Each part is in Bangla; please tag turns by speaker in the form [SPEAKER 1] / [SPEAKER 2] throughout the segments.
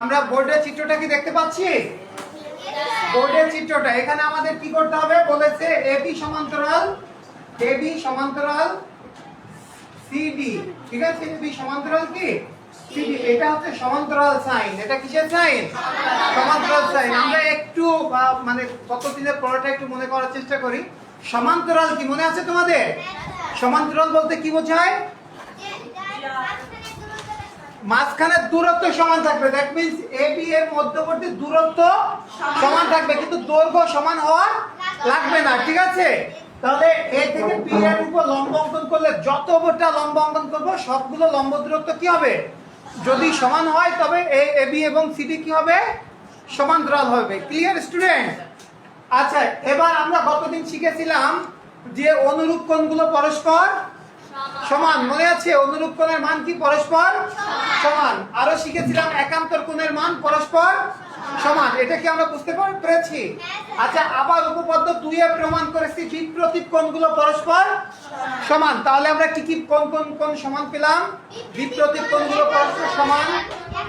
[SPEAKER 1] আমরা বোর্ডের চিত্রটা কি দেখতে পাচ্ছি? বোর্ডের চিত্রটা। এখানে আমাদের কি করতে হবে? বলেছে এবি সমান্তরাল এবি সমান্তরাল সিডি ঠিক আছে? এবি সমান্তরাল কি? সিডি এটা হচ্ছে সমান্তরাল সাইন। এটা কিসের সাইন? সমান্তরাল সাইন। আমরা একটু মানে গত দিনের পড়াটা একটু মনে করার চেষ্টা করি। সমান্তরাল কি? মনে আছে তোমাদের? সমান্তরাল বলতে কি বোঝায়? মাঝখানের দূরত্ব সমান থাকবে। দ্যাট মিন্স এ বি এর মধ্যবর্তী দূরত্ব সমান। থাকবে কিন্তু দৈর্ঘ্য সমান হওয়ার লাগবে না ঠিক আছে? তাহলে এ থেকে বি এর উপর লম্ব অঙ্কন করলে যত উপরটা লম্ব অঙ্কন করব সবগুলো লম্ব দূরত্ব কি হবে? যদি সমান হয় তবে এ এ বি এবং সিডি কি হবে? সমান্তরাল হবে। ক্লিয়ার স্টুডেন্ট আচ্ছা এবার আমরা গতদিন শিখেছিলাম যে অনুরূপ কোণগুলো পরস্পর সমান মনে আছে অনুরূপ কোণের মান কি পরস্পর? সমান। আরও শিখেছিলাম একান্তর কোণের মান পরস্পর? সমান। এটা কি আমরা বুঝতে পার- পেরেছি? আচ্ছা আবার উপপাদ্য দুই এ প্রমাণ করেছি বিপ্রতীপ কোণগুলো পরস্পর? সমান। তাহলে আমরা কি কি কোন কোন কোন সমান পেলাম? বিপ্রতীপ কোণগুলো পরস্পর সমান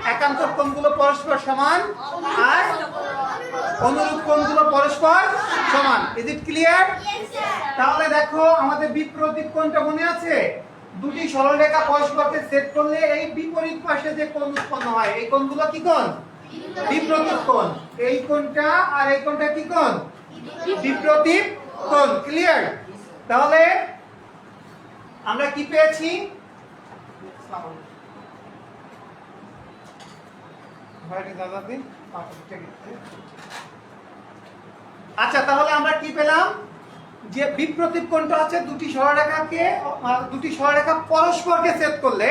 [SPEAKER 1] একান্তর কোণগুলো পরস্পর সমান আর অনুরূপ কোণগুলো পরস্পর সমান। ইজ ইট ক্লিয়ার তাহলে দেখো আমাদের বিপ্রতীপ কোণটা মনে আছে? দুটি সরলরেখা পরস্পরকে সেট করলে এই বিপরীত পাশে যে কোণ উৎপন্ন হয়, এই কোণগুলো কি কোণ? বিপ্রতীপ কোণ। এই কোণটা আর এই কোণটা কি কোণ? বিপ্রতীপ কোণ। ক্লিয়ার তাহলে আমরা কি পেয়েছি? আচ্ছা তাহলে আমরা কি পেলাম? যে বিপ্রতীপ কোণটা আছে দুটি সরলরেখাকে দুটি সরলরেখা পরস্পরকে ছেদ করলে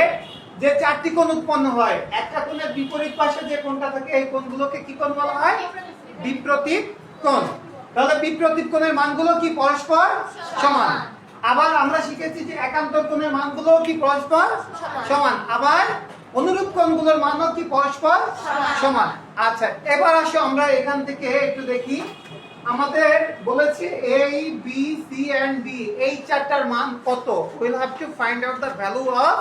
[SPEAKER 1] যে চারটি কোণ উৎপন্ন হয় একটা কোণের বিপরীত পাশে যে কোণটা থাকে এই কোণগুলোকে কি কোণ বলা হয়? বিপ্রতীপ কোণ। তাহলে বিপ্রতীপ কোণের মানগুলো কি পরস্পর সমান? আবার আমরা শিখেছি যে একান্তর কোণের মানগুলো কি পরস্পর সমান। আবার অনুরূপ কোণগুলোর মানও কি পরস্পর সমান। আচ্ছা এবার আসো আমরা এখান থেকে একটু দেখি আমাদের বলেছে A B C and D এই চারটার মান কত? Will have to find out value of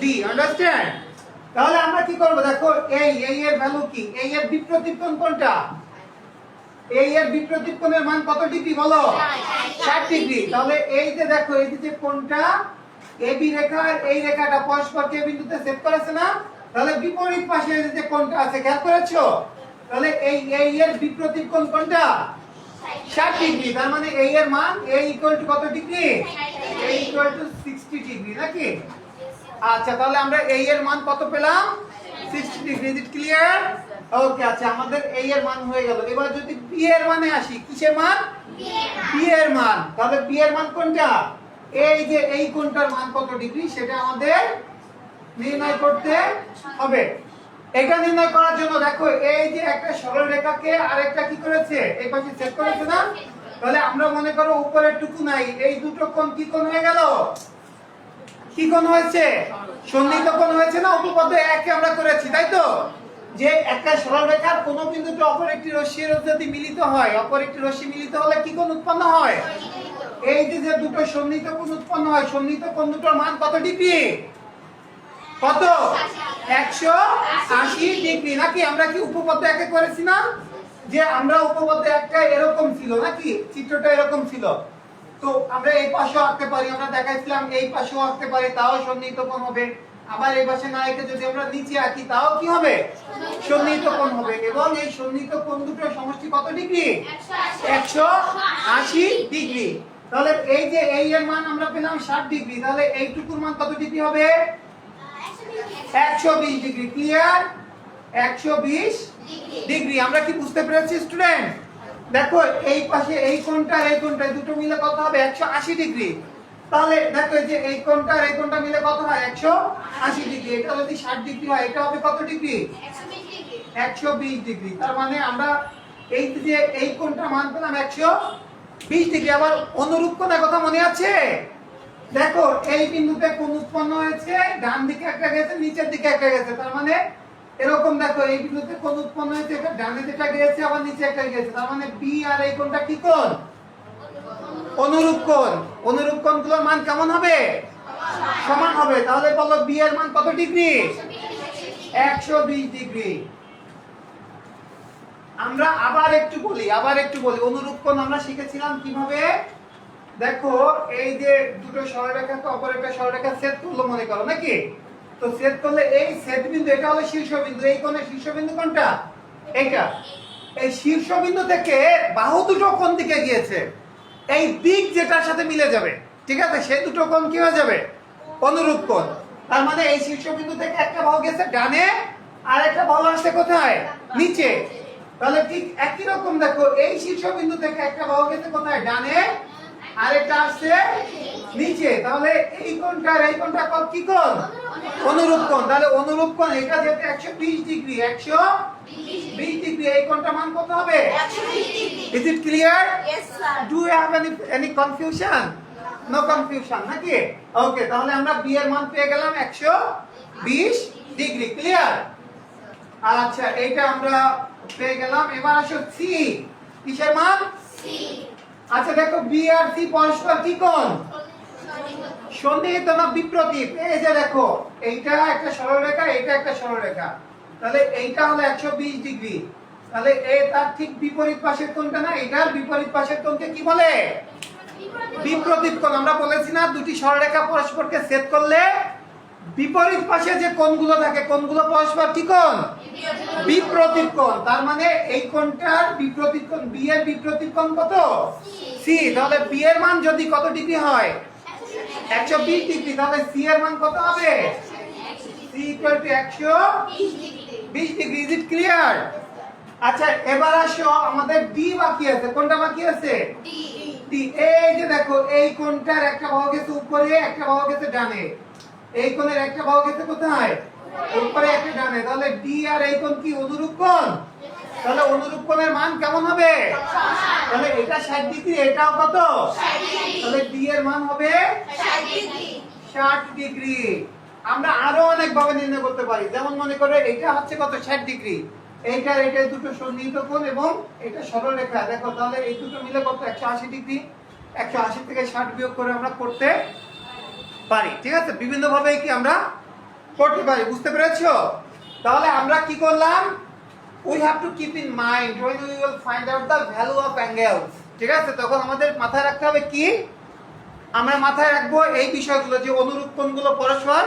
[SPEAKER 1] B understand তাহলে আমরা কি করব? দেখো এর ভ্যালু কি? এর কোনটা? এর মান কত ডিগ্রি বলো? 60 ডিগ্রি। তাহলে এই যে দেখো, এই যে কোণটা এবি রেখা আর এই রেখাটা পরস্পরকে বিন্দুতে সেট করেছে না? তাহলে বিপরীত পাশে যে কোণটা আছে, খেয়াল করেছ? তাহলে এই এই এর বিপ্রতীপ কোণ কোনটা? 60 ডিগ্রি তার মানে এই এর মান a ইকুয়াল টু কত degree? A equal to 60 degree নাকি? আচ্ছা তাহলে আমরা এই এর মান কত পেলাম? 60 degree is it clear okay আচ্ছা আমাদের এই এর মান হয়ে গেল। এবার যদি বি এর মানে আসি কিসের মান? বি এর মান। তাহলে বি এর মান কোনটা? এই যে এই কোণটার মান কত ডিগ্রি সেটা আমাদের নির্ণয় করতে হবে। এটা নির্ণয় করার জন্য দেখো, এই যে একটা সরল রেখাকে আরেকটা কি করেছে? এই পাশে সেট করেছে না? তাহলে আমরা মনে করো উপরের টুকু নাই, এই দুটো কোণ কি কোণ হয়ে গেল? কি কোণ হয়েছে? সন্নিহিত কোণ হয়েছে না? উপপাদ্য একে আমরা করেছি, তাই তো? যে একটা সরল রেখার কোনো বিন্দুতে অপর একটি রশ্মির যদি মিলিত হয়, অপর একটি রশ্মি মিলিত হলে কি কোণ উৎপন্ন হয়? এই যে যে দুটো সন্নিহিত কোণ উৎপন্ন হয় সন্নিহিত কোণ দুটোর মান কত ডিগ্রি? কত? একশো আশি ডিগ্রি। নাকি আমরা কি উপপাদ্য একে করেছি না? যে আমরা উপপাদ্য একটা এরকম ছিল, নাকি চিত্রটা এরকম ছিল? তো আমরা এই পাশেও আঁকতে পারি, আমরা দেখাইছিলাম এই পাশেও আঁকতে পারি, তাও সন্নিহিত কোণ হবে। আবার এই পাশে না এঁকে যদি আমরা নিচে আঁকি, তাও কি হবে? সন্নিহিত কোণ হবে। এবং এই সন্নিহিত কোণ দুটোর সমষ্টি কত ডিগ্রি? একশো আশি ডিগ্রি। তাহলে এই যে এই এর মান আমরা পেলাম ষাট ডিগ্রি, তাহলে এইটুকুর মান কত ডিগ্রি হবে? একশো বিশ ডিগ্রি ক্লিয়ার একশো বিশ ডিগ্রি আমরা কি বুঝতে পেরেছি স্টুডেন্ট দেখো এই পাশে এই কোণটা আর এই কোণটা দুটো মিলে কত হবে? একশো আশি ডিগ্রি তাহলে দেখো যে এই কোণটা আর এই কোণটা মিলে কত হয়? একশো আশি ডিগ্রি এটা যদি ষাট ডিগ্রি হয় এটা হবে কত ডিগ্রি একশো বিশ ডিগ্রি তার মানে আমরা এই যে এই কোণটার মান পেলাম একশো বিশ ডিগ্রি আবার অনুরূপ কোণের কথা মনে আছে? দেখো, এই বিন্দুতে কোণ উৎপন্ন হয়েছে? ডান দিকে একটা গেছে, নিচের দিকে একটা গেছে। তার মানে এরকম দেখো, এই বিন্দুতে কোণ উৎপন্ন হয়েছে? এটা ডান দিকে একটা গেছে, আবার নিচে একটা গেছে। তার মানে বি আর এই কোণটা কি কোণ? অনুরূপ কোণ। অনুরূপ কোণগুলোর মান কেমন হবে? সমান হবে। তাহলে বলো বি এর মান কত ডিগ্রি? একশো বিশ ডিগ্রি। আমরা আবার একটু বলি, আবার একটু বলি। অনুরূপ কোণ আমরা শিখেছিলাম কীভাবে? দেখো, এই যে দুটো সরলরেখাকে অপর একটা সরলরেখা সেট করল মনে করো, নাকি? তো সেট করলে এই সেট বিন্দু, এটা হলো শীর্ষবিন্দু। এই কোণের শীর্ষবিন্দু কোনটা? এইটা। এই শীর্ষবিন্দু থেকে বাহু দুটো কোন দিকে গিয়েছে। এই দিক যেটার সাথে মিলে যাবে, ঠিক আছে? সেই দুটো কোণ কি হয়ে যাবে? অনুরূপ কোণ। তার মানে এই শীর্ষবিন্দু থেকে একটা বাহু গেছে ডানে, আর একটা বাহু আসছে কোথায়? নিচে। তাহলে ঠিক একই রকম দেখো, এই শীর্ষবিন্দু থেকে একটা বাহু গেছে কোথায়? ডানে আরেকটা আসছে নিচে। তাহলে এই কোণটা আর এই কোণটা কত কি কোণ? অনুরূপ কোণ। তাহলে অনুরূপ কোণ এটা যেতে 120 ডিগ্রি 120 ডিগ্রি এই কোণটা মান কত হবে? Is it clear do you have any any confusion no confusion নাকি? ওকে তাহলে আমরা বি এর মান পেয়ে গেলাম 120 ডিগ্রি ক্লিয়ার আচ্ছা এইটা আমরা পেয়ে গেলাম। এবার আসো সি কিসের মান? আচ্ছা দেখো বি আর সি পরস্পর কি কোণ? না বিপ্রতীপ এই যে দেখো এইটা একটা সরলরেখা এইটা একটা সরলরেখা। তাহলে এইটা হলো 120 ডিগ্রি। তাহলে এ তার ঠিক বিপরীত পাশের কোণটা না এটার বিপরীত পাশের কোণকে কি বলে? বিপ্রতীপ কোণ। আমরা বলেছি না দুটি সরলরেখা পরস্পরকে ছেদ করলে বিপরীত পাশে যে কোণগুলো থাকে কোণগুলো পরস্পর কি কোণ? বিপ্রতীপ কোণ। তার মানে এই কোণটার বিপ্রতীপ কোণ বি এর বিপ্রতীপ কোণ কত? সি তাহলে বি এর মান যদি কত ডিগ্রি হয়? 120 ডিগ্রি। তাহলে সি এর মান কত হবে? C equal to 120 degree. Is it clear আচ্ছা এবার আসো আমাদের ডি বাকি আছে। কোনটা বাকি আছে? ডি এই যে দেখো এই কোণটার একটা বাহু গেছে উপরে একটা বাহু গেছে ডানে। এই কোণের একটা বাহু গেছে কোথায়? উপরে একটা ডানে। তাহলে ডি আর এই কোণ কি অনুরূপ কোণ? তাহলে অনুরূপ কোণের মান কেমন হবে? তাহলে এটা 60 ডিগ্রি, এটাও কত? তাহলে ডি এর মান হবে 60 ডিগ্রি। আমরা আরও অনেক ভাবে নির্ণয় করতে পারি। যেমন মনে করে এটা হচ্ছে কত? 60 ডিগ্রি। এইটার এটা দুটো সন্নিহিত কোণ এবং এটা সরল রেখা দেখো, তাহলে এই দুটো মিলে কত? 180 ডিগ্রি। 180 থেকে 60 বিয়োগ করে আমরা করতে পারি ঠিক আছে? বিভিন্ন ভাবে কি আমরা করতে পারি বুঝতে পেরেছ? তাহলে আমরা কি করলাম? We have to keep in mind when we will find out the value of angles ঠিক আছে? তখন আমাদের মাথায় রাখতে হবে কি? আমরা মাথায় রাখব এই বিষয়গুলো যে অনুরূপ কোণগুলো পরস্পর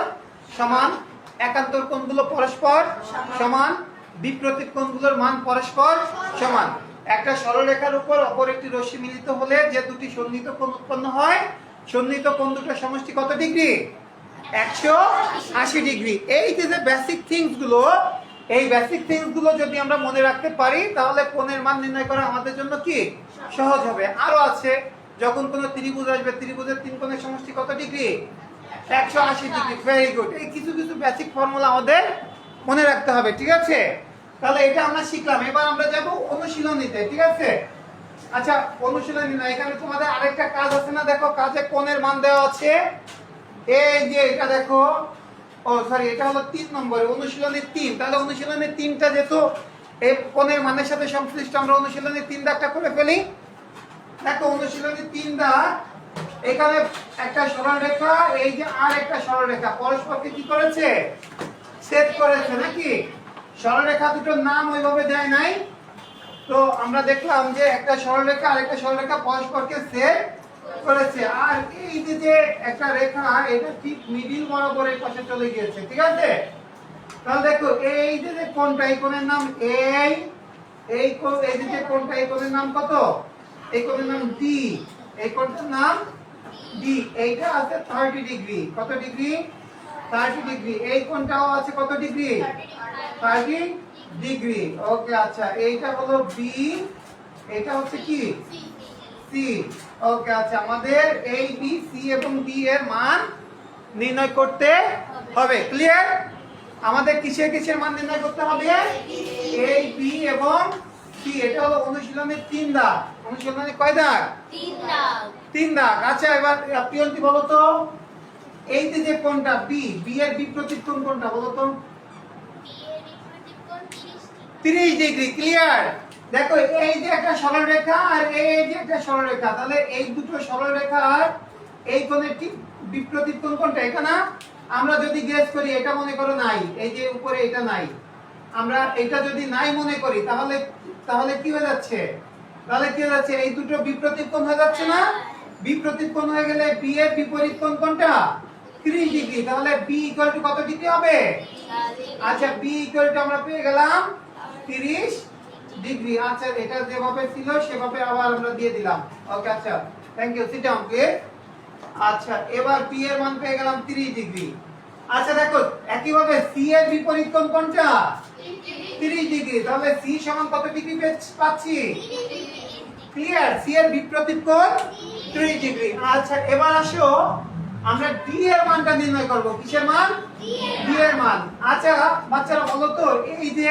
[SPEAKER 1] সমান একান্তর কোণগুলো পরস্পর সমান। বিপ্রতীপ কোণগুলোর মান পরস্পর সমান। একটা সরলরেখার উপর অপর একটি রশ্মি মিলিত হলে যে দুটি সন্নিহিত কোণ উৎপন্ন হয় সন্নিহিত কোণ দুটোর সমষ্টি কত ডিগ্রি? একশো আশি ডিগ্রি। এই যে যে বেসিক থিংসগুলো, এই বেসিক থিংসগুলো যদি আমরা মনে রাখতে পারি, তাহলে কোণের মান নির্ণয় করা আমাদের জন্য কি? সহজ হবে। আরও আছে, যখন কোনো ত্রিভুজ আসবে, ত্রিভুজের তিন কোণের সমষ্টি কত ডিগ্রি? একশো আশি ডিগ্রি। ভেরি গুড এই কিছু কিছু বেসিক ফর্মুলা আমাদের মনে রাখতে হবে, ঠিক আছে? তাহলে এটা আমরা শিখলাম। এবার আমরা যাব অনুশীলনীতে, ঠিক আছে? আচ্ছা অনুশীলনী না, এখানে তোমাদের আরেকটা কাজ আছে না? দেখো, কাজে কোণের মান দেওয়া আছে। এই যে এটা দেখো, ও সরি এটা হলো তিন নম্বরে, অনুশীলনী তিন। তাহলে অনুশীলনী তিনটা যেহেতু, এই কোণের মানের সাথে সংশ্লিষ্ট, আমরা অনুশীলনী তিন দাগটা করে ফেলি। দেখো, অনুশীলনী তিন দাগ, এখানে একটা সরল রেখা, এই যে আর একটা সরল রেখা। পরস্পরকে কি করেছে? সেট করেছে, নাকি? সরলরেখা দুটোর নাম ওইভাবে দেয় নাই। তো আমরা দেখলাম যে একটা সরলরেখা আর একটা সরলরেখা পরস্পরকে সেট করেছে। আর এই যে একটা রেখা, এটা ঠিক মিডিল বরাবর এই পাশে চলে গিয়েছে, ঠিক আছে? তাহলে দেখো, এই যে এই কোণের নাম এই এই কোণ এই যে কোণটা, এই নাম কত? এই কোণের নাম ডি এই কোণটার নাম ডি এইটা আছে 30 ডিগ্রি কত ডিগ্রি 30 ডিগ্রি এই কোণটাও আছে কত ডিগ্রি 30 ডিগ্রি ওকে আচ্ছা এইটা হলো বি এটা হচ্ছে কি? সি ওকে আচ্ছা আমাদের এই বি সি এবং ডি এর মান নির্ণয় করতে হবে। ক্লিয়ার আমাদের কিসের কিসের মান নির্ণয় করতে হবে? এই বি এবং সি এটা হলো অনুশীলনের তিন দাগ। অনুশীলনের কয় দাগ? তিন দাগ। আচ্ছা এবার প্রিয়ন্তি বলো তো। এই যে কোনটা? বি বি এর বিপ্রতীপ কোনটা বলো তো? 30 ডিগ্রি ক্লিয়ার দেখো এই যে একটা সরল রেখা আর এই যে একটা সরল রেখা তাহলে এই দুটো সরল রেখা আর এই কোণের ঠিক বিপ্রতীপ কোণ কোনটা এটা না? আমরা যদি গেস করি এটা মনে করো নাই এই যে উপরে এটা নাই। আমরা এটা যদি নাই মনে করি তাহলে তাহলে কি হয়ে যাচ্ছে? তাহলে কি হয়ে যাচ্ছে? এই দুটো বিপ্রতীপ কোণ হয়ে যাচ্ছে না? বিপ্রতীপ কোণ হয়ে গেলে বি এর বিপরীত কোণ কোনটা 30 ডিগ্রি তাহলে বি ইকুয়াল টু কত ডিগ্রি হবে? আচ্ছা বি ইকুয়াল টু আমরা পেয়ে গেলাম 30 ডিগ্রি। আচ্ছা এটা যেভাবে ছিল, সেভাবে আবার আমরা দিয়ে দিলাম। ওকে আচ্ছা। Thank you sit down please আচ্ছা এবার পি এর মান পেয়ে গেলাম 30 ডিগ্রি। আচ্ছা দেখো, একইভাবে সি এর বিপরীত কোণ কোনটা? 30 ডিগ্রি। তাহলে সি সমান কত ডিগ্রি পাচ্ছি? ক্লিয়ার সি এর বিপরীত কোণ 30 ডিগ্রি। আচ্ছা এবার আসো। আমরা ডি এর মানটা নির্ণয় করব। কিসের মান? ডি এর মান। আচ্ছা বাচ্চারা বলো তো, এই যে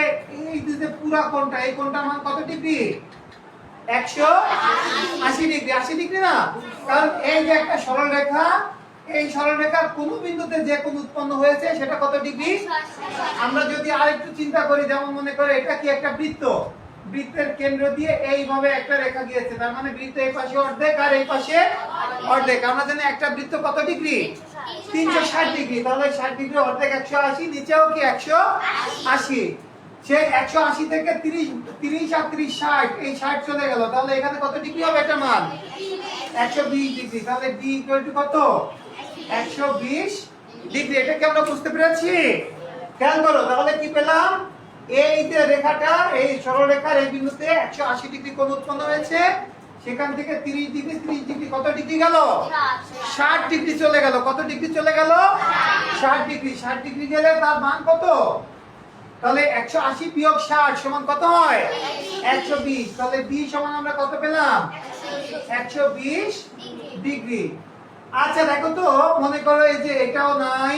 [SPEAKER 1] এই যে পুরা কোণটা এই কোণটার মান কত ডিগ্রি? একশো আশি ডিগ্রি। আশি ডিগ্রি না? কারণ এই যে একটা সরল রেখা এই সরল রেখার কোন বিন্দুতে যে কোন উৎপন্ন হয়েছে, সেটা কত ডিগ্রি? আমরা যদি আরেকটু চিন্তা করি, যেমন মনে করে, এটা কি একটা বৃত্ত? বৃত্তের কেন্দ্র দিয়ে এইভাবে একটা রেখা গিয়েছে। তার মানে বৃত্ত এই পাশে অর্ধেক আর এই পাশে অর্ধেক। আমরা জানি একটা বৃত্ত কত ডিগ্রি? তিনশো ষাট ডিগ্রি। তাহলে ষাট ডিগ্রি অর্ধেক একশো আশি, নিচেও কি একশো আশি? সে একশো আশি থেকে তিরিশ তিরিশ আর তিরিশ ষাট, এই ষাট চলে গেল। তাহলে এখানে কত ডিগ্রি হবে এটা মান? একশো বিশ ডিগ্রি। তাহলে ডি ইকুয়াল টু কত? একশো বিশ ডিগ্রি। এটা কি আমরা বুঝতে পেরেছি? খেয়াল করো, তাহলে কি পেলাম? এই যে রেখাটা, এই সরলরেখার এই বিন্দুতে একশো আশি ডিগ্রি কোণ উৎপন্ন হয়েছে। সেখান থেকে তিরিশ ডিগ্রি তিরিশ ডিগ্রি, কত ডিগ্রি গেল? ষাট ডিগ্রি চলে গেল। কত ডিগ্রি চলে গেল? ষাট ডিগ্রি। ষাট ডিগ্রি গেলে তার মান কত? তাহলে একশো আশি বিয়োগ ষাট সমান কত হয়? একশো বিশ। তাহলে বি সমান আমরা কত পেলাম? একশো বিশ ডিগ্রি। আচ্ছা দেখো তো, মনে করো এই যে এটাও নাই,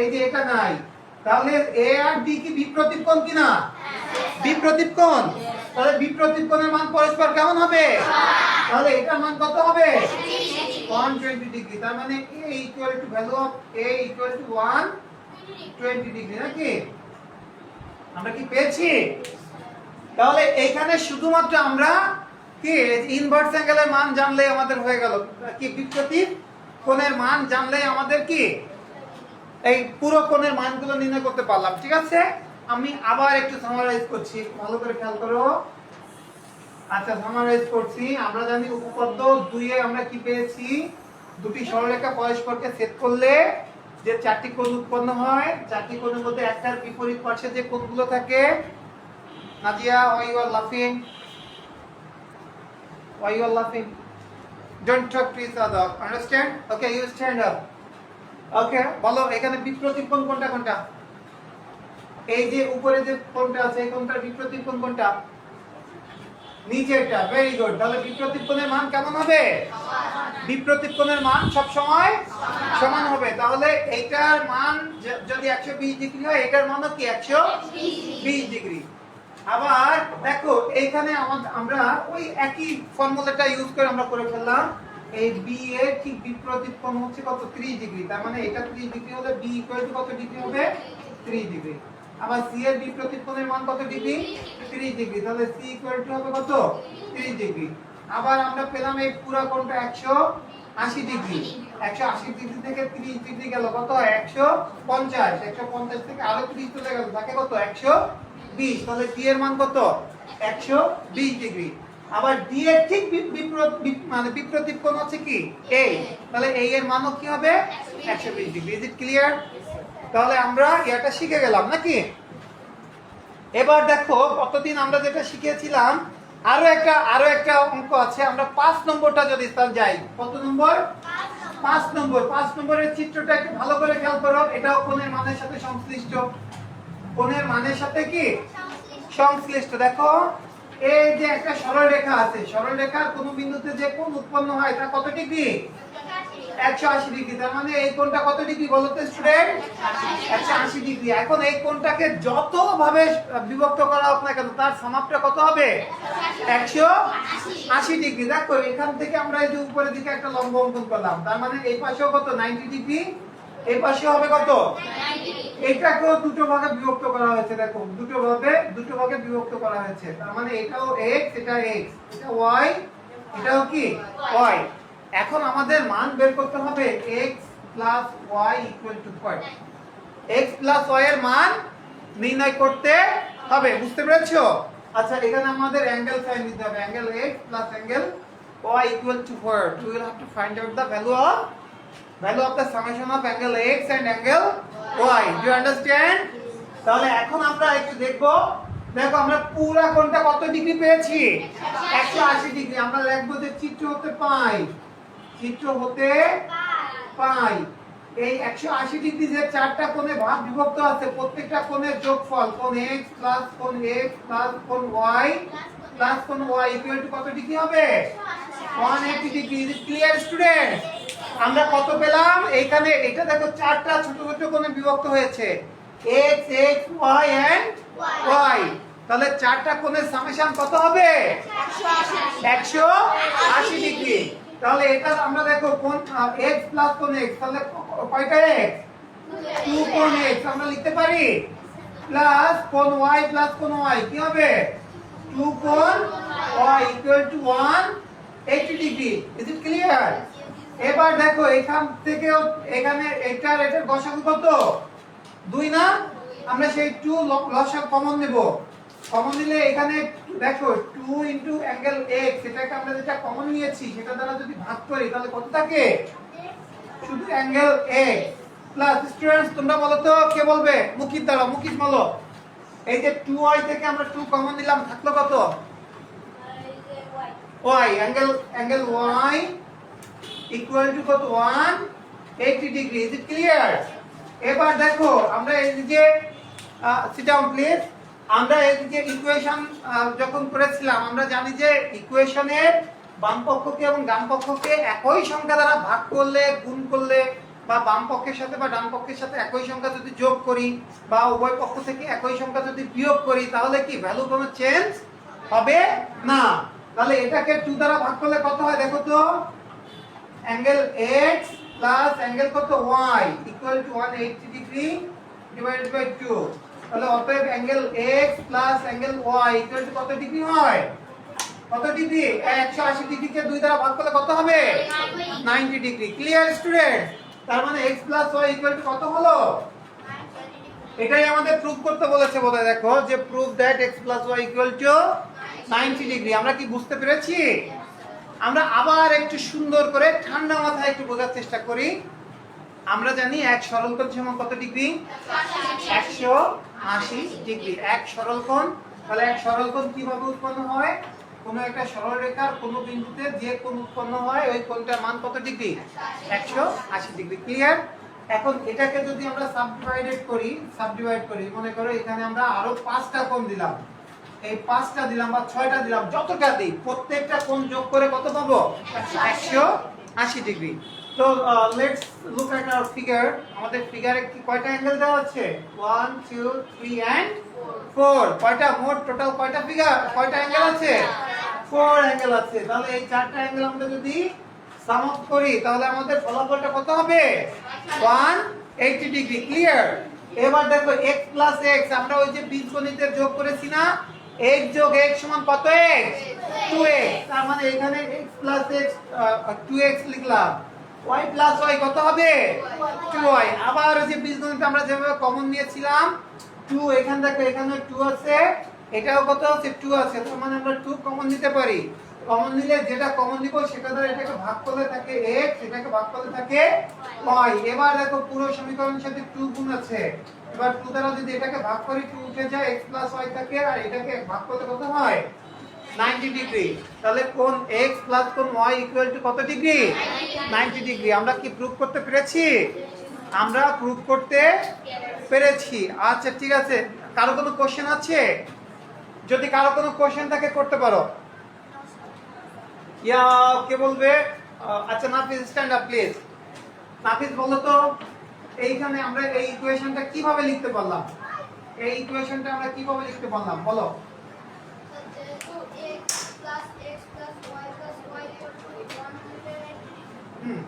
[SPEAKER 1] এই যে এটা নাই। তাহলে এ আর ডি কি বিপ্রতীপ কোণ কিনা? বিপ্রতীপ কোণ। তাহলে বিপ্রতীপ কোণের মান পরস্পর কেমন হবে? তাহলে এটার মান কত হবে? 120 ডিগ্রি। তার মানে a equal to value of a equal to 120 degree, নাকি? আমরা কি পেয়েছি? তাহলে এইখানে শুধুমাত্র আমরা কি ইনভার্স অ্যাঙ্গেলের মান জানলে আমাদের হয়ে গেল। কি বিপরীত কোণের মান জানলে আমাদের কি? এই পুরো কোণের মানগুলো নির্ণয় করতে পারলাম, ঠিক আছে? আমি আবার একটু সামারাইজ করছি। ভালো করে খেয়াল করো। আচ্ছা সামারাইজ করছি। আমরা জানি উপপাদ্য দুইয়ে আমরা কি পেয়েছি? দুটি সরলরেখা পরস্পরকে সেট করলে যে চারটি কোণ উৎপন্ন হয়, চারটি কোণের মধ্যে একটার বিপরীত পাশে যে কোণগুলো থাকে, নাজিয়া ওয়াই ইউ আর লাফিং ওয়াই ইউ আর লাফিং don't talk to each other understand okay you stand up okay বলো, এখানে বিপ্রতীপ কোণ কোনটা কোনটা? এই যে উপরে যে কোণটা আছে, এই কোণটার বিপ্রতীপ কোণ কোনটা? নিচেরটা ভেরি গুড তাহলে বিপ্রতীপ মান কেমন হবে? বিপ্রতীপ মান সব সময় সমান হবে। তাহলে মান যদি 120 ডিগ্রি হয়, এটার মানও কি 120 ডিগ্রি আবার দেখো, এইখানে আমরা ওই একই ফর্মুলাটা ইউজ করে আমরা করে ফেললাম। এই বি এর ঠিক বিপরীত কোণ হচ্ছে কত? 30 ডিগ্রি তার মানে এটা 30 ডিগ্রি হলে বি কত ডিগ্রি হবে? 30 ডিগ্রি আবার সি এর বিপরীত কোণের মান কত ডিগ্রি? 30 ডিগ্রি। তাহলে সি ইকুয়াল টু হবে কত? 30 ডিগ্রি। আবার আমরা পেলাম এই পুরো কোণটা 180 ডিগ্রি। 180 ডিগ্রি থেকে 30 ডিগ্রি গেল কত? হয় 150 150 থেকে আরও 30 চলে গেল। থাকে কত? 120 তাহলে ডি এর মান কত? 120 ডিগ্রি। আবার ডি এর ঠিক বিপরীত মানে বিপরীত কোণ হচ্ছে কি? এই তাহলে এই এর মানও কি হবে? 120 ডিগ্রি। ইজ ইট ক্লিয়ার তাহলে আমরা এটা শিখে গেলাম নাকি? এবার দেখো কতদিন আমরা যেটা শিখেছিলাম, আরও একটা আরও একটা অঙ্ক আছে। আমরা পাঁচ নম্বরটা যদি তার যাই। কত নম্বর? পাঁচ নম্বর। পাঁচ নম্বরের চিত্রটা একটু ভালো করে খেয়াল করো। এটাও কোণের মানের সাথে সংশ্লিষ্ট। কোণের মানের সাথে কি? সংশ্লিষ্ট। দেখো, এই যে একটা সরল রেখা আছে সরল রেখার কোন বিন্দুতে যে কোণ উৎপন্ন হয় তা কত ডিগ্রি? একশো আশি ডিগ্রি, তার মানে এই কোণটা কত ডিগ্রি বলো তো স্টুডেন্ট একশো আশি ডিগ্রি। এখন এই কোণটাকে যত ভাবে বিভক্ত করা হোক না কেন, তার সমাপটা কত হবে? একশো আশি ডিগ্রি। দেখো, এখান থেকে আমরা এই যে উপরের দিকে একটা লম্ব অঙ্কন করলাম, তার মানে এই পাশেও কত? Ninety degree. এই পাশে হবে কত? এটাকেও দুটো ভাগে বিভক্ত করা হয়েছে, দেখো, দুটো ভাবে দুটো ভাগে বিভক্ত করা হয়েছে। তার মানে এটাও x, এটা x, এটা y, এটাও কি? y এখন আমাদের মান বের করতে হবে x plus Y equal to X plus Y এর মান নির্ণয় করতে হবে, বুঝতে পেরেছ? আচ্ছা এখানে আমাদের অ্যাঙ্গেল ফাইন্ড দিতে হবে angle X plus angle Y equal to four we will have to find out the value of value of the summation of angle x and angle y do understand তাহলে এখন আমরা একটু দেখব। দেখো, আমরা পুরা কোণটা কত ডিগ্রি পেয়েছি? 180 ডিগ্রি আমরা লিখব যে চিত্র হতে পাই চিত্র হতে পাই। এই 180 ডিগ্রি যে চারটা কোণে ভাগ বিভক্ত আছে, প্রত্যেকটা কোণের যোগফল কোণ x প্লাস কোণ x প্লাস কোণ ওয়াই প্লাস কোণ ওয়াই ইকুয়াল টু কত ডিগ্রি হবে? 180 ডিগ্রি। ইজ ক্লিয়ার স্টুডেন্ট আমরা কত পেলাম? এখানে এটা দেখো, চারটা ছোট ছোট কোণে বিভক্ত হয়েছে। x X Y and Y তাহলে চারটা কোণের সামেশন কত হবে? 180 ডিগ্রি। তাহলে এটা আমরা দেখো কোন x প্লাস কোণ x? তাহলে কয়টা x? 2 কোন x? আমরা লিখতে পারি? প্লাস কোন y প্লাস কোন y? কি হবে? 2 কোন y equal to 180 degree is it clear এবার দেখো এখান থেকে এখানে এটার এটার গসাগু কত? দুই না? আমরা সেই 2 লসাগ কমন নেব। কমন নিলে এখানে দেখো টু ইন্টু অ্যাঙ্গেল x, এটাকে আমরা যেটা কমন নিয়েছি, সেটা দ্বারা যদি ভাগ করি, তাহলে কত থাকে? শুধু অ্যাঙ্গেল x প্লাস স্টুডেন্টস তোমরা বলো তো, কে বলবে? মুকিত দ্বারা মুকিত বলো। এই যে টু ওয়াই থেকে আমরা টু কমন নিলাম, থাকল কত? Y angle angle Y equal to কত? 180 ডিগ্রি ইজ ইট ক্লিয়ার এবার দেখো, আমরা এই যে সিট ডাউন প্লিজ আমরা এই যে ইকুয়েশন যখন করেছিলাম, আমরা জানি যে ইকুয়েশনের বাম পক্ষকে এবং ডান পক্ষকে একই সংখ্যা দ্বারা ভাগ করলে, গুণ করলে, বা বাম পক্ষের সাথে বা ডান পক্ষের সাথে একই সংখ্যা যদি যোগ করি, বা উভয় পক্ষ থেকে একই সংখ্যা যদি বিয়োগ করি, তাহলে কি ভ্যালু কোনো চেঞ্জ হবে না? তাহলে এটাকে টু দ্বারা ভাগ করলে কত হয় দেখো তো? অ্যাঙ্গেল x প্লাস অ্যাঙ্গেল কত? Y equal to 180 degree divided by 2 তাহলে অতএব angle x plus angle y equal to কত ডিগ্রি হয়? কত ডিগ্রি? 180 ডিগ্রিকে 2 দ্বারা ভাগ করলে কত হবে? 90 ডিগ্রি। ক্লিয়ার স্টুডেন্ট তার মানে x plus y equal to কত হলো? এটাই আমাদের প্রুফ করতে বলেছে বোধ দেখো, যে proof that x plus y equal to 90 degree. আমরা কি বুঝতে পেরেছি? আমরা আবার একটু সুন্দর করে ঠান্ডা মাথায় একটু বোঝার চেষ্টা করি। আমরা জানি এক সরল সমান কত ডিগ্রি? একশো আশি ডিগ্রি, এক সরল কোণ। তাহলে এক সরল কোণ কীভাবে উৎপন্ন হয়? কোনো একটা সরল রেখার কোনো বিন্দুতে যে কোণ উৎপন্ন হয়, ওই কোণটার মান কত ডিগ্রি? একশো আশি ডিগ্রি, ক্লিয়ার? এখন এটাকে যদি আমরা সাবডিভাইডেড করি, সাবডিভাইড করি, মনে করো এখানে আমরা আরও পাঁচটা কোণ দিলাম। এই পাঁচটা দিলাম বা ছয়টা দিলাম, যতটা দিই, প্রত্যেকটা কোণ যোগ করে কত পাবো? একশো আশি ডিগ্রি। তো let's look at our figure আমাদের ফিগারে কি কয়টা অ্যাঙ্গেল দেওয়া আছে? One two three and four কয়টা? মোট টোটাল কয়টা ফিগার কয়টা অ্যাঙ্গেল আছে? ফোর অ্যাঙ্গেল আছে। তাহলে এই চারটা অ্যাঙ্গেল আমরা যদি সাম আপ করি, তাহলে আমাদের ফলাফলটা কত হবে? ওয়ান এইটি ডিগ্রি ক্লিয়ার এবার দেখো, x প্লাস x, আমরা ওই যে বীজগণিতের যোগ করেছি না? x যোগ x সমান কত x? 2x তার মানে এখানে x প্লাস x 2x লিখলাম। Y প্লাস y কত হবে? 2y আবার যে বীজগণিত আমরা যেভাবে কমন নিয়েছিলাম 2 এখান দেখো, এখানে 2 আছে, এটাও কত আছে? 2 আছে। তার মানে আমরা 2 কমন নিতে পারি। কমন নিলে যেটা কমন নিব, সেটা দ্বারা এটাকে ভাগ করলে থাকে x, এটাকে ভাগ করলে থাকে y এবার দেখো, পুরো সমীকরণের সাথে 2 গুণ আছে। এবার 2 দ্বারা যদি এটাকে ভাগ করি 2 উঠে যায়, x y থাকে, আর এটাকে ভাগ করলে কত হয়? 90 ডিগ্রি। তাহলে কোন x কোন y ইকুয়াল টু কত ডিগ্রি? 90 ডিগ্রি। আমরা কি প্রুফ করতে পেরেছি? আমরা প্রুফ করতে পেরেছি। আচ্ছা ঠিক আছে। কারও কোনো কোশ্চেন আছে? যদি কারও কোনো কোশ্চেন থাকে, করতে পারো। ইয়া, কে বলবে? আচ্ছা Nafis stand up please Nafis, বলো তো, এইখানে আমরা এই ইকুয়েশনটা কীভাবে লিখতে পারলাম? এই ইকুয়েশনটা আমরা কীভাবে লিখতে পারলাম? বলো। হুম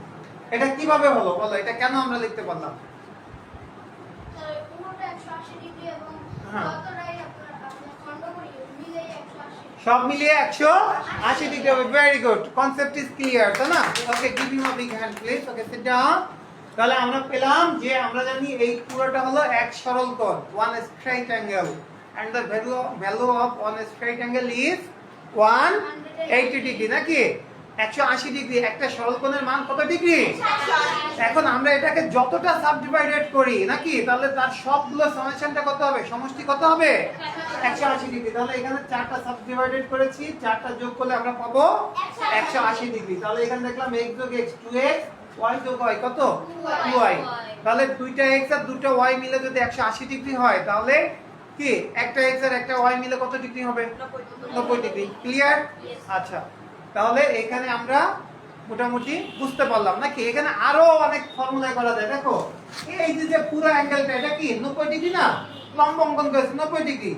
[SPEAKER 1] এটা কীভাবে হলো বলো এটা কেন আমরা লিখতে পারলাম? হ্যাঁ। সব মিলিয়ে একশো আশি ডিগ্রি হবে। Very good concept is clear তাই না? Okay give you big hand please okay sit down তাহলে আমরা পেলাম যে আমরা জানি এই পুরোটা হলো এক সরল কোণ one straight angle and the value value of one straight angle is one eighty degree নাকি? একশো আশি ডিগ্রি একটা সরল কোণের মান কত ডিগ্রি? এখন আমরা এটাকে যতটা সাবডিভাইডেড করি নাকি? তাহলে তার সবগুলো সামেশনটা কত হবে? সমষ্টি কত হবে? একশো আশি ডিগ্রি। তাহলে এখানে চারটা সাবডিভাইডেড করেছি চারটা যোগ করলে আমরা পাবো একশো আশি ডিগ্রি। তাহলে এখানে দেখলাম এক্স যোগ এক্স টু এক্স ওয়াই যোগ ওয়াই কত? টু ওয়াই তাহলে দুইটা এক্স আর দুটো ওয়াই মিলে যদি একশো আশি ডিগ্রি হয় তাহলে কি? একটা এক্স আর একটা ওয়াই মিলে কত ডিগ্রি হবে? নব্বই ডিগ্রি। ক্লিয়ার আচ্ছা। তাহলে এখানে আমরা মোটামুটি বুঝতে পারলাম নাকি? এখানে আরও অনেক ফর্মুলা করা যায়, দেখো। এই যে পুরো অ্যাঙ্গেলটা এটা কি? নব্বই ডিগ্রি না? লম্ব অঙ্কন করেছে, নব্বই ডিগ্রি।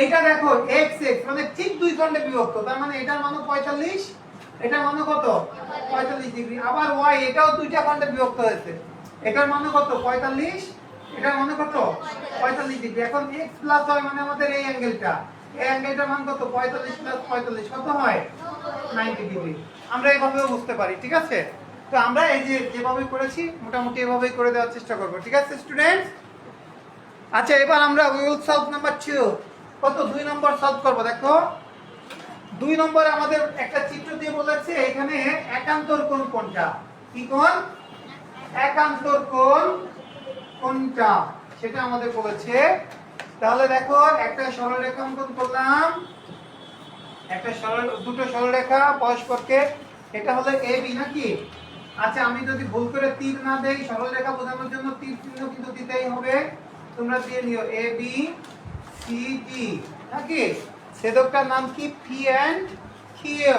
[SPEAKER 1] এইটা দেখো এক্স এক্স মানে ঠিক দুই খণ্ডে বিভক্ত। তার মানে এটার মান পঁয়তাল্লিশ, এটার মান কত? পঁয়তাল্লিশ ডিগ্রি। আবার ওয়াই এটাও দুইটা খণ্ডে বিভক্ত হয়েছে। এটার মান কত? পঁয়তাল্লিশ, এটার মানে কত? পঁয়তাল্লিশ ডিগ্রি। এখন এক্স প্লাস হয় মানে আমাদের এই অ্যাঙ্গেলটা অ্যাঙ্গেলটার মান কত? পঁয়তাল্লিশ প্লাস পঁয়তাল্লিশ, কত হয়? নাইনটি ডিগ্রি আমরা এভাবেও বুঝতে পারি, ঠিক আছে? তো আমরা এই যে যেভাবে করেছি, মোটামুটি এভাবেই করে দেওয়ার চেষ্টা করব, ঠিক আছে স্টুডেন্ট আচ্ছা এবার আমরা উইল নাম্বার টু কত? দুই নম্বর সলভ করব, দেখো। দুই নম্বরে আমাদের একটা চিত্র দিয়ে বলেছে, এখানে একান্তর কোণ কোনটা? কি কোণ? একান্তর কোণ কোনটা? সেটা আমাদের বলেছে তাহলে দেখো, একটা সরলরেখা অঙ্কন করলাম। একটা সরল, দুটো সরলরেখা পরস্পরকে। এটা হলো এ, বি নাকি? আচ্ছা আমি যদি ভুল করে তীর না দেই, সরলরেখা বোঝানোর জন্য তীর চিহ্ন কিন্তু দিতেই হবে। তোমরা দিয়ে নিও এ, বি, সি, ডি, নাকি? ছেদকটার নাম কি? P and Q.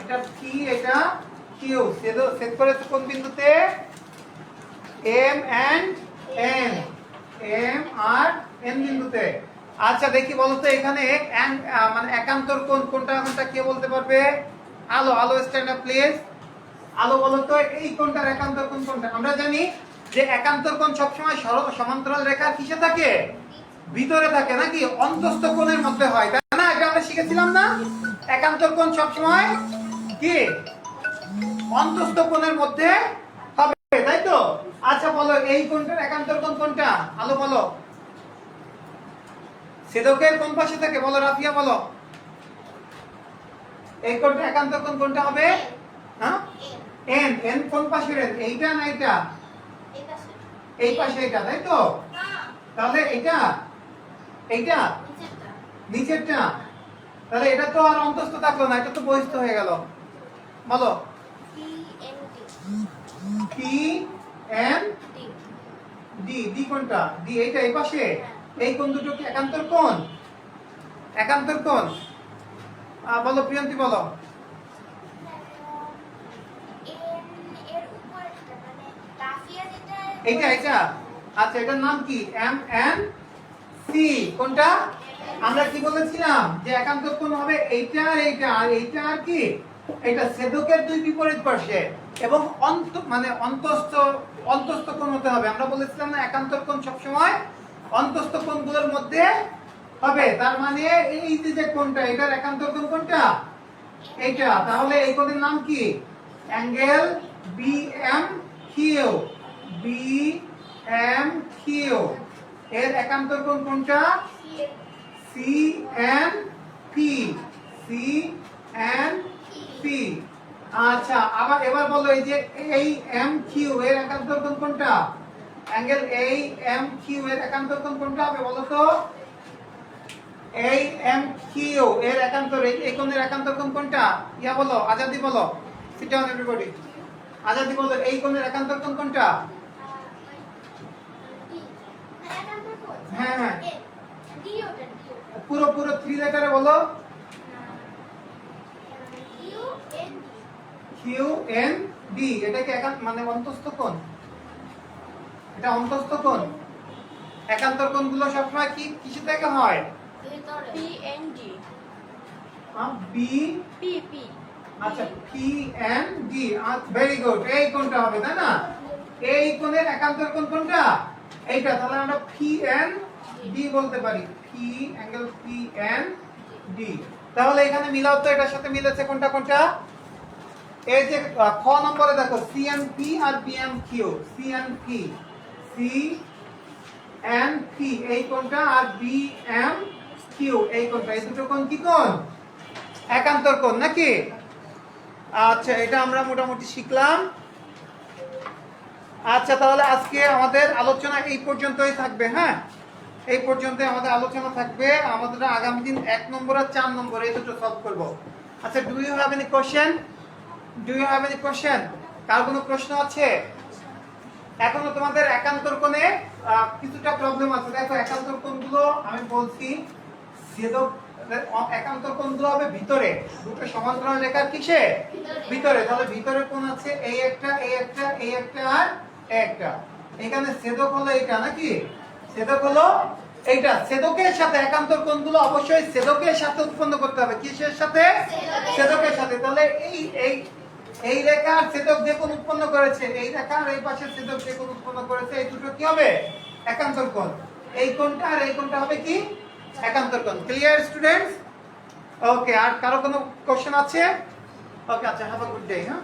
[SPEAKER 1] এটা পি, এটা কিউ। ছেদ ছেদ করেছে কোন বিন্দুতে? M and N. এম আর এন বিন্দুতে। আচ্ছা দেখি বলতো এখানে মানে একান্তর কোন কোনটা কোনটা কে বলতে পারবে? আলো আলো স্ট্যান্ড আপ প্লিজ আলো বলো তো এই কোনটার একান্তর কোন কোনটা আমরা জানি যে একান্তর কোণ সবসময় সমান্তরাল রেখার কিসে থাকে? ভিতরে থাকে, নাকি? অন্তস্থ কোণের মধ্যে হয়, তাই না? এটা আমরা শিখেছিলাম না? একান্তর কোণ সবসময় কি? অন্তস্থ কোণের মধ্যে হবে, তাই তো? আচ্ছা বলো এই কোণটার একান্তর কোণ কোনটা আলো বলো। ছেদকের কোন পাশে থাকে? বলো রাফিয়া বলো। এই কোণটা একান্তর কোণ কোনটা হবে? হ্যাঁ? এন এন কোন পাশে এন এইটা না এটা এই পাশে এটা তাই তো? তাহলে এটা এইটা? নিচেরটা? তাহলে এটা তো আর অন্তস্থ থাকল না এটা তো বহিস্থ হয়ে গেল। বলো। P N D. ডি কোনটা? ডি এইটা এই পাশে? এই কোণ দুটো কি একান্তর কোণ? একান্তর কোণ? বলো প্রিয়ন্তি, বলো। এইটা এইটা। আচ্ছা এটার নাম কি? M, N, C. কোনটা? আমরা কি বলেছিলাম যে একান্ত কোণ হবে এইটা আর এইটা আর এইটা আর কি? এটা সেদকের দুই বিপরীত পার্শ্বে এবং অন্ত মানে অন্তস্থ অন্তস্থ কোণ হতে হবে। আমরা বলেছিলাম না একান্তর কোণ সবসময় অন্তস্থ কোণগুলোর মধ্যে হবে। তার মানে এই যে যে কোণটা, এটার একান্তর কোণ কোনটা এইটা। তাহলে এই কোণের নাম কি? Angle B M Q B M Q এর একান্তর কোণ কোনটা C N P C N P আচ্ছা আবার এবার বলো এই যে এই এম কিউ এর একান্তর কোণ কোনটা অ্যাঙ্গেল এই এম কিউ এর একান্তর কোণ কোনটা হবে বলো তো? এই এম কিউ এর একান্তর এই কোণের একান্তর কোণ কোনটা? ইয়া বলো আজাদি বলো। সিট ডাউন এভরিবডি আজাদি বলো এই কোণের একান্তর কোণ কোনটা? হ্যাঁ, হ্যাঁ। পুরো পুরো থ্রি লেটারে বলো। কিউ এন ডি এটা কি একান্ত মানে অন্তস্থ কোণ? এটা অন্তস্থ কোণ। একান্তর কোণগুলো সবসময় কি কিসে থেকে হয়? বি আচ্ছা P N D very good এই কোণটা হবে তাই না? এই কোণের একান্তর কোণ কোনটা এইটা তাহলে আমরা পি এন ডি বলতে পারি। P angle P N D তাহলে এখানে মিলাও তো এটার সাথে মিলেছে কোনটা কোনটা এই যে খ নম্বরে দেখো সিএনপি আর BMQ CNP C N P এই কোনটা আর বি এম কিউ এই কোনটা এই দুটো কোন কি কোন একান্তর কোন নাকি? আচ্ছা এটা আমরা মোটামুটি শিখলাম। আচ্ছা তাহলে আজকে আমাদের আলোচনা এই পর্যন্তই থাকবে হ্যাঁ? এই পর্যন্ত আমাদের আলোচনা থাকবে। আমাদের আগামী দিন এক নম্বর আর চার নম্বর, এই দুটো সলভ করব। আচ্ছা do you have any question do you have any question কার কোনো প্রশ্ন আছে? এখনও তোমাদের একান্তর কোণে কিছুটা প্রবলেম আছে। দেখো একান্তর কোণগুলো আমি বলছি ছেদক একান্তর কোণগুলো হবে ভিতরে। দুটো সমান্তরাল রেখার কিসে? ভিতরে। তাহলে ভিতরে কোণ আছে এই একটা এই একটা এই একটা আর একটা। এখানে ছেদক হলো এইটা নাকি? ছেদক হলো এইটা। ছেদকের সাথে একান্তর কোণগুলো অবশ্যই ছেদকের সাথে উৎপন্ন করতে হবে। কিসের সাথে। ছেদকের সাথে। তাহলে এই এই এই রেখার ছেদক যে কোণ উৎপন্ন করেছে, এই রেখার এই পাশের ছেদক যে কোণ উৎপন্ন করেছে, এই দুটো কি হবে? একান্তর কোণ। এই কোণটা আর এই কোণটা হবে কি? একান্তর কোণ। ক্লিয়ার স্টুডেন্টস ওকে আর কারও কোনো কোশ্চেন আছে? ওকে আচ্ছা হ্যাভ আ গুড ডে হ্যাঁ?